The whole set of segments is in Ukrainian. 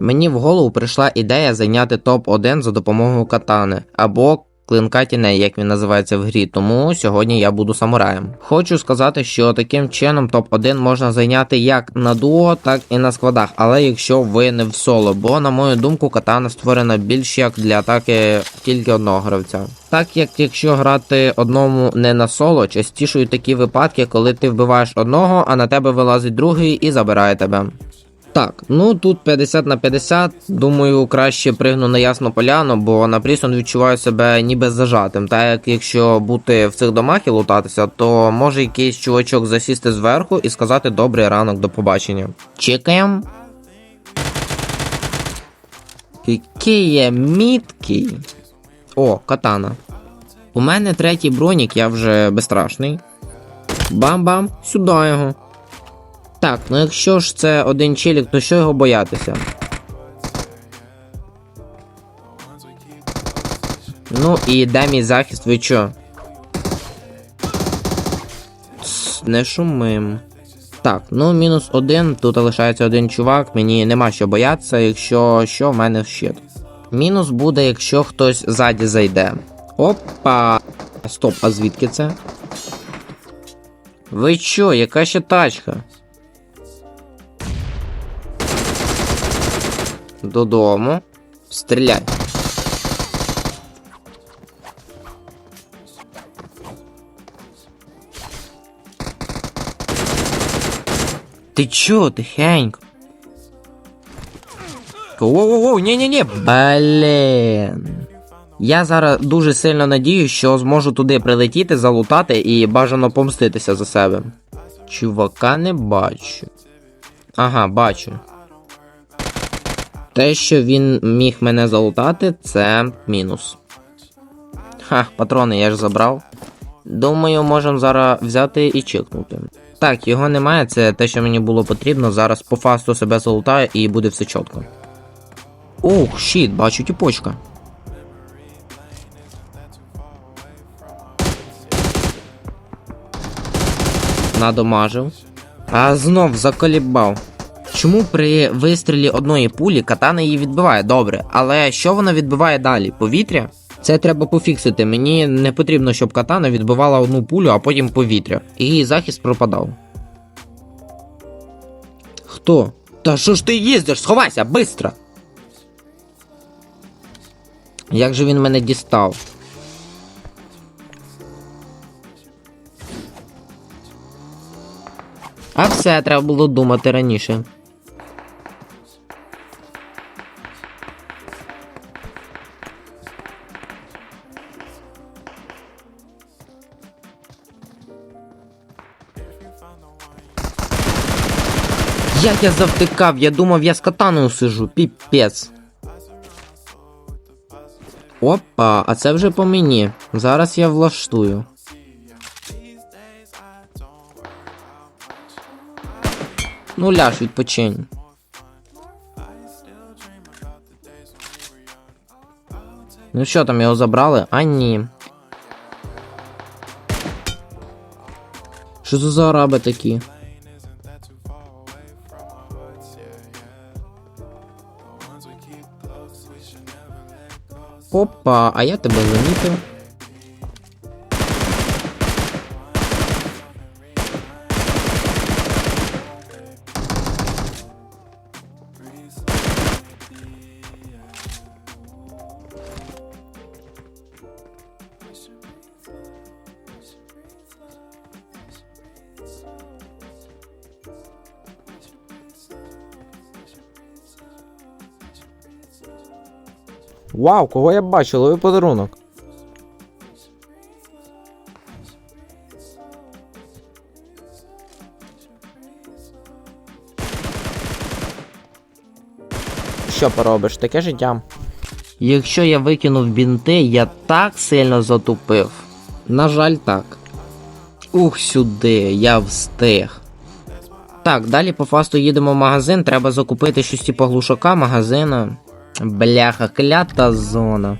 Мені в голову прийшла ідея зайняти топ-1 за допомогою катани або клинка тіней, як він називається в грі, тому сьогодні я буду самураєм. Хочу сказати, що таким чином топ-1 можна зайняти як на дуо, так і на складах, але якщо ви не в соло, бо на мою думку катана створена більш як для атаки тільки одного гравця. Так як якщо грати одному не на соло, частішою такі випадки, коли ти вбиваєш одного, а на тебе вилазить другий і забирає тебе. Так, ну тут 50 на 50. Думаю, краще пригну на ясну поляну, бо на Прісон відчуваю себе ніби зажатим. Та як якщо бути в цих домах і лутатися, то може якийсь чувачок засісти зверху і сказати добрий ранок до побачення. Чекаємо. Який є міткий. О, катана. У мене третій бронік, я вже безстрашний. Бам-бам, сюди його. Так, ну якщо ж це один челік, то що його боятися? Ну і де мій захист, ви чо? Тс, Не шумим. Так, ну мінус один, тут лишається один чувак, мені нема що боятися, якщо що, в мене щит. Мінус буде, якщо хтось ззаді зайде. Опа. Стоп, а звідки це? Ви чо, яка ще тачка? Додому. Стріляй. Ти чо, тихенько? Воу-воу-воу, ні-ні-ні, блін. Я зараз дуже сильно надію, що зможу туди прилетіти, залутати і бажано помститися за себе. Чувака не бачу. Ага, бачу. Те, що він міг мене залутати, це мінус. Ха, патрони я ж забрав. Думаю, можемо зараз взяти і чекнути. Так, його немає, це те, що мені було потрібно. Зараз по фасту себе залутаю і буде все чітко. Ох, щіт, бачу тіпочка. Надомажив. А знов заколібав. Чому при вистрілі одної пулі катана її відбиває добре, але що вона відбиває далі? Повітря? Це треба пофіксити. Мені не потрібно, щоб катана відбивала одну пулю, а потім повітря. І її захист пропадав. Хто? Та що ж ти їздиш? Сховайся, бистро! Як же він мене дістав? А все треба було думати раніше. Як я завтикав, я думав, я з катаною сижу, піпець. Опа, а це вже по мені. Зараз я влаштую. Ну ляж, відпочинь. Ну що там його забрали? А ні. Що за араби такі? Опа, а я тебе замітив. Вау, кого я бачив, ловий подарунок. Що поробиш, таке життя. Якщо я викинув бінти, я так сильно затупив. На жаль, так. Ух, сюди, я встиг. Так, далі по фасту їдемо в магазин, треба закупити щось типу глушака, магазина. Бляха, клята зона.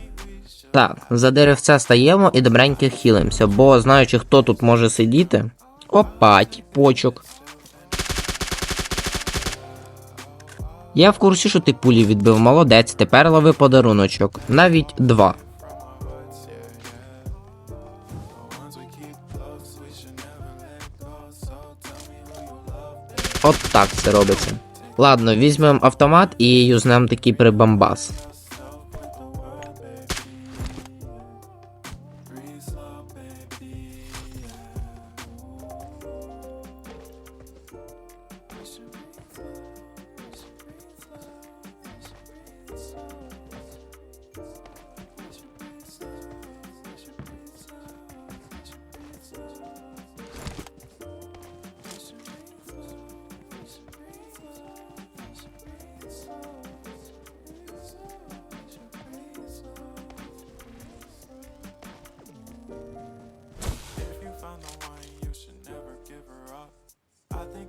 Так, за деревця стаємо і добренько хілимося, бо знаючи, хто тут може сидіти. Опа, тіпочок. Я в курсі, що ти пулі відбив молодець, тепер лови подаруночок. Навіть два. От так це робиться. Ладно, візьмемо автомат і юзнем такий прибамбас.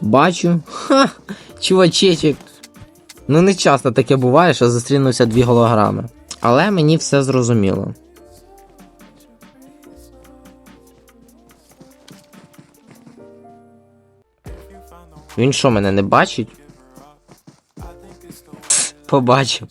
Бачу. Ха! Чувачечек. Ну не часто таке буває, що зустрінуться дві голограми. Але мені все зрозуміло. Він що, мене не бачить? Побачив.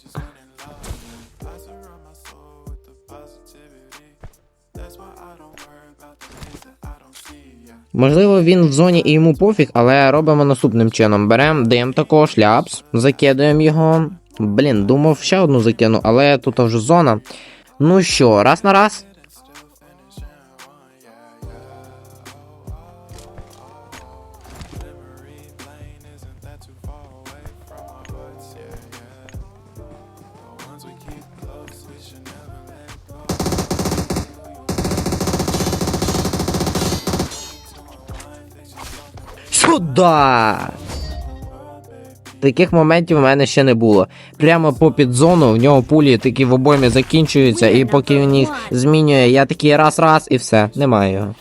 Можливо, він в зоні і йому пофіг, але робимо наступним чином. Беремо дим такого шляпс, закидуємо його. Блін, думав ще одну закину, але тут вже зона. Ну що, раз на раз. Сюда! Таких моментів у мене ще не було. Прямо по під зону, в нього пулі такі в обоймі закінчуються, і поки він їх змінює, я такий раз-раз і все, немає його.